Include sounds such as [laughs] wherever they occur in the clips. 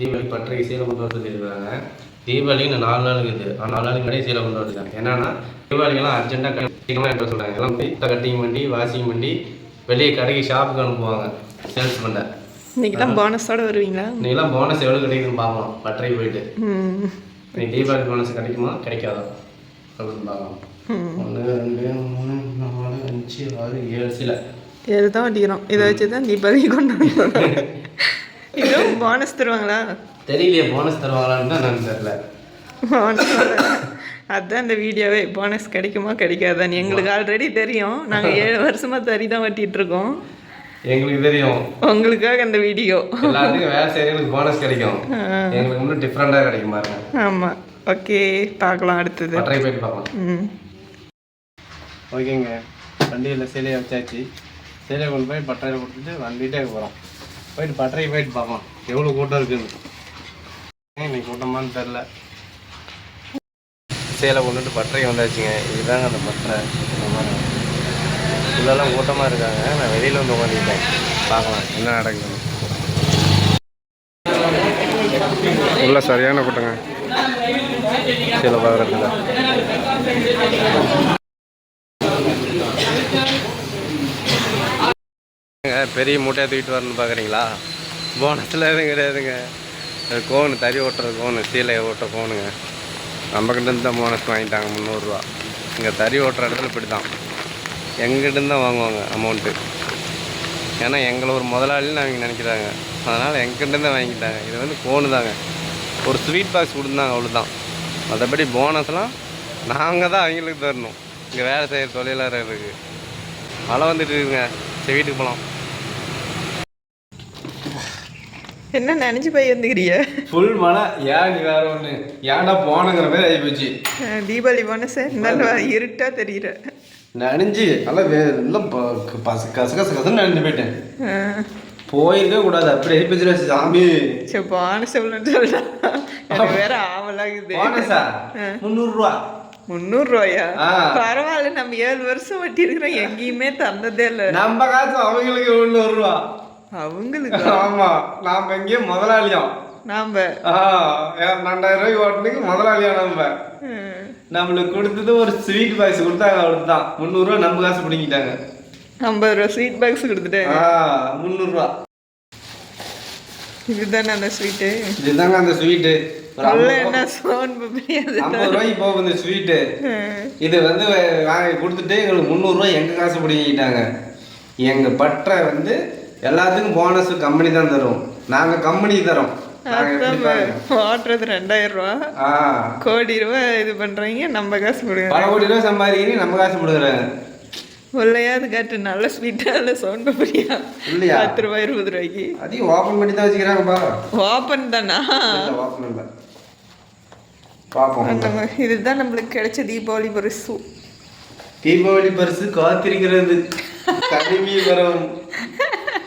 தீபாவளி பட்டறைக்கு சீலை கொண்டு வர சொல்லியிருக்காங்க தீபாவளி இன்னும் நாலு நாள் இருக்குது. ஆ நாலு நாளுக்கு முன்னாடியே சீலை கொண்டு வந்துருக்காங்க என்னன்னா தீபாவளிக்கெல்லாம் அர்ஜென்ட்டாக சீக்கிரமாக எடுத்து சொல்கிறாங்க எல்லாம் போய் கட்டிங் பண்ணி வாஷிங் பண்ணி வெளியே கடைக்கு ஷாப்புக்கு அனுப்புவாங்க. சேல்ஸ் பண்ண. இன்னைக்கெல்லாம் போனஸோட வருவீங்களா? நீங்களாம் போனஸ் எவ்வளோ கிடைக்குதுன்னு பார்ப்போம். பட்டறை போயிட்டு. நீ தீபாவளி போனஸ் கிடைக்குமா? கிடைக்காதா? அப்படின்னு பார்க்கலாம் ஒன்று ரெண்டு மூணு நாலு அஞ்சு ஆறு ஏழு சில. ஏழு தான் வட்டிக்கிறோம். இதை வச்சு தான் தீபாவளி கொண்டாடுறோம். [laughs] இதுவும் போனஸ் தருவாங்களா? தெரியலையே போனஸ் தருவாங்களான்னு தான் எனக்கு தெரியல. போனஸ் அதுதான் இந்த வீடியோவே போனஸ் கிடைக்குமா கிடைக்காதான்னு. எங்களுக்கு ஆல்ரெடி தெரியும். நாங்கள் ஏழு வருஷமாக தறி தான் வட்டிட்டு இருக்கோம். எங்களுக்கு தெரியும். உங்களுக்காக அந்த வீடியோ எல்லாத்துக்கும் வேலை செய்யறதுக்கு போனஸ் கிடைக்கும். எங்களுக்கு இன்னும் டிஃப்ரெண்டாக கிடைக்கும் பாருங்க. ஆமாம் ஓகே பார்க்கலாம் அடுத்தது. பட்டறை போயிட்டு பார்க்கலாம். ம். ஓகேங்க. வண்டியில் சேலையை வச்சாச்சு. சேலையை கொண்டு போய் பட்டறையில் கொடுத்துட்டு வந்துட்டே போகிறோம் போயிட்டு பட்டறை போயிட்டு பார்ப்போம் எவ்வளோ கூட்டம் இருக்குன்னு. இன்னைக்கு கூட்டமான்னு தெரில சேலை கொண்டுட்டு பட்டறை வந்தாச்சுங்க. இதுதாங்க அந்த பட்டறை. இதெல்லாம் கூட்டமாக இருக்காங்க. நான் வெளியில் வந்து உட்காந்துக்கிட்டேன் பார்க்கலாம். என்ன நடக்குதுன்னு. உள்ள சரியான கூட்டங்க. சேலை பார்க்குறதுல பெரிய மூட்டையை தூக்கிட்டு வரணும்னு பார்க்குறீங்களா போனஸில் எதுவும் கிடையாதுங்க. கோனு தறி ஓட்டுற கோனு சீலையை ஓட்ட கோனுங்க. நம்மக்கிட்டேருந்து தான் போனஸ் வாங்கிட்டாங்க முந்நூறுரூவா இங்கே தறி ஓட்டுற இடத்துல இப்படி தான் எங்கிட்டேருந்து தான் வாங்குவாங்க அமௌண்ட்டு ஏன்னா எங்களை ஒரு முதலாளின்னு அவங்க நினைக்கிறாங்க. அதனால் எங்கிட்டேருந்து தான் வாங்கிட்டாங்க. இது வந்து கோனு தாங்க ஒரு ஸ்வீட் பாக்ஸ் கொடுத்தாங்க அவ்வளோதான் மற்றபடி போனஸ்லாம் நாங்கள் தான் அவங்களுக்கு தரணும். இங்கே வேலை செய்கிற தொழிலாளர்களுக்கு. மழை வந்துட்டு இருக்குங்க. சரி வீட்டுக்கு போகலாம் என்ன நினச்சி போய் வந்துக்கிறிய ஃபுல் மழை. ஏன் நீ வேற ஒன்று ஏன்டா போனங்கிற மாதிரி ஆகி போச்சு. தீபாவளி போனஸ் இந்த இருட்டா தெரியுற நனைஞ்சு நல்லா வே ப- பச கச கச கசன்னு நனைஞ்சு போயிட்டேன். போயிருக்கவே கூடாது. அப்படி ஆகி போச்சு சாமி. சரி போனஸ் எவ்வளோன்னு சொல்லலாம் எனக்கு வேற ஆவலாகுது. போனஸா முந்நூறுரூவா முந்நூறுரூவாயா. பரவாயில்ல நம்ம ஏழு வருஷம் வட்டி இருக்கிறோம் எங்கேயுமே தந்ததே இல்லை. நம்ம காசு அவங்களுக்கு முந்நூறுரூவா அவங்களுக்கு? ஆமா நாம எங்கேயும் முதலாளியம். நாம? ரெண்டாயிரம் ரூபாய்க்கு ஓட்டுனுக்கு முதலாளியா நம்ம? நம்மளுக்கு கொடுத்தது ஒரு ஸ்வீட் பாய்ஸ் கொடுத்தாங்க அவ்வளோதான் முந்நூறுரூவா நம்ம காசு பிடிங்கிட்டாங்க. ஐம்பது ரூபா ஸ்வீட் பாக்ஸ் கொடுத்துட்டேன். முந்நூறுரூவா இதுதானே அந்த ஸ்வீட்டு இதுதாங்க அந்த ஸ்வீட்டு என்ன சோன் முடியாது ஐம்பது ரூபாய்க்கு போகும் இந்த ஸ்வீட்டு இது வந்து வாங்கி கொடுத்துட்டு எங்களுக்கு முந்நூறுரூவா எங்கள் காசு பிடிங்கிட்டாங்க எங்கள் பட்டறை வந்து எல்லாத்துக்கும் போனஸ் கம்பெனி தான் தரும். நாங்கள் கம்பெனி தரோம். ஓட்டுறது ரெண்டாயிரம் ரூபா. கோடி ரூபா இது பண்றீங்க நம்ம காசு கொடுங்க பல கோடி ரூபா சம்பாதிக்கிறீங்க நம்ம காசு கொடுக்குறாங்க உள்ளையாவது காட்டு நல்ல ஸ்வீட்டா இல்லை சோன் பப்படியா இல்லையா? பத்து ரூபாய் இருபது ரூபாய்க்கு. அதையும் ஓப்பன் பண்ணி தான் வச்சுக்கிறாங்கப்பா ஓப்பன் தானா? ஓப்பன் இல்லை. பார்ப்போம் இதுதான் நம்மளுக்கு கிடைச்ச தீபாவளி பரிசு. தீபாவளி பரிசு காத்திருக்கிறது. தனிமீ வரும்.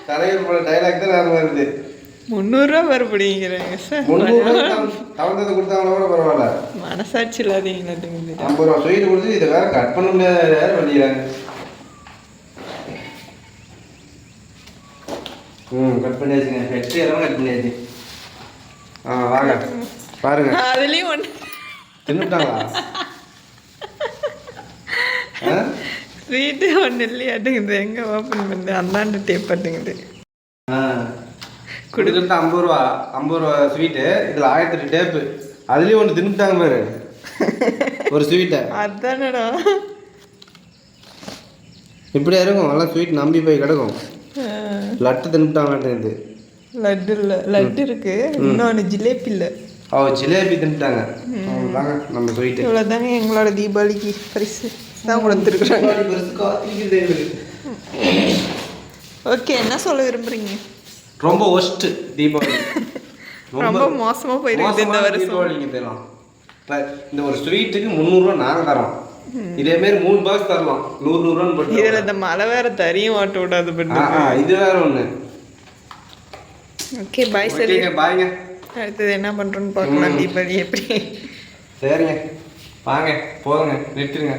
தலைவர் போல டைலாக் தான் ஞாபகம் வருது. முந்நூறுரூவா மறுபடிங்கிறாங்க சார். தவந்ததை கொடுத்தாங்களா கூட பரவாயில்ல. மனசாட்சி இல்லாதீங்க ஐம்பது ரூபா ஸ்வீட் கொடுத்து இதை வேற கட் பண்ண முடியாத வேற பண்ணிடுறாங்க ம் கட் பண்ணியாச்சுங்க. ஹெட் எல்லாம் கட் பண்ணியாச்சு. ஆ வாங்க. பாருங்க. அதுலேயும் ஒன்று தின்னுட்டாங்களா? ஸ்வீட்டு ஒன்று இல்லையாட்டுங்குது. எங்கே ஓப்பன் பண்ணுது அந்தாண்ட டேப் பண்ணுங்குது ஆ. கொடுக்கறது ஐம்பது ரூபா ஐம்பது ரூபா ஸ்வீட்டு இதில் ஆயிரத்தி எட்டு டேப்பு அதுலேயும் ஒன்று தின்னுட்டாங்க பாரு. ஒரு ஸ்வீட்டை அதானடா. இப்படியா இருக்கும்? நல்லா ஸ்வீட் நம்பி போய் கிடக்கும். லட்டு தின்னுட்டாங்கன்றது லட்டு இல்லை லட்டு இருக்கு. இன்னொன்று ஜிலேபி இல்லை. அவ ஜிலேபி தின்னுட்டாங்க. அவ்வளோதாங்க நம்ம ஸ்வீட்டு இவ்வளோதாங்க எங்களோட தீபாவளிக்கு பரிசு. தான் கொடுத்துருக்குறாங்க. ஓகே என்ன சொல்ல விரும்புறீங்க? ரொம்ப ஒஸ்ட் தீபாவளி. [laughs] ரொம்ப மோசமா போயிருக்கு இந்த வருஷம். தீபாவளிக்கு இப்ப இந்த ஒரு ஸ்வீட்டுக்கு முந்நூறுரூவா நாங்கள் தரோம். இதே மாதிரி மூணு பாக்ஸ் தரலாம். நூறு நூறுரூவான்னு போட்டு இதுல இந்த மழை வேற தறியும் ஓட்ட விடாது ஆ, இது வேற ஒன்று ஓகே பாய் சரி. பாய்ங்க. அடுத்தது என்ன பண்றோம்னு பார்க்கலாம் தீபாவளி எப்படி? சரிங்க. வாங்க போதுங்க நிறுத்துருங்க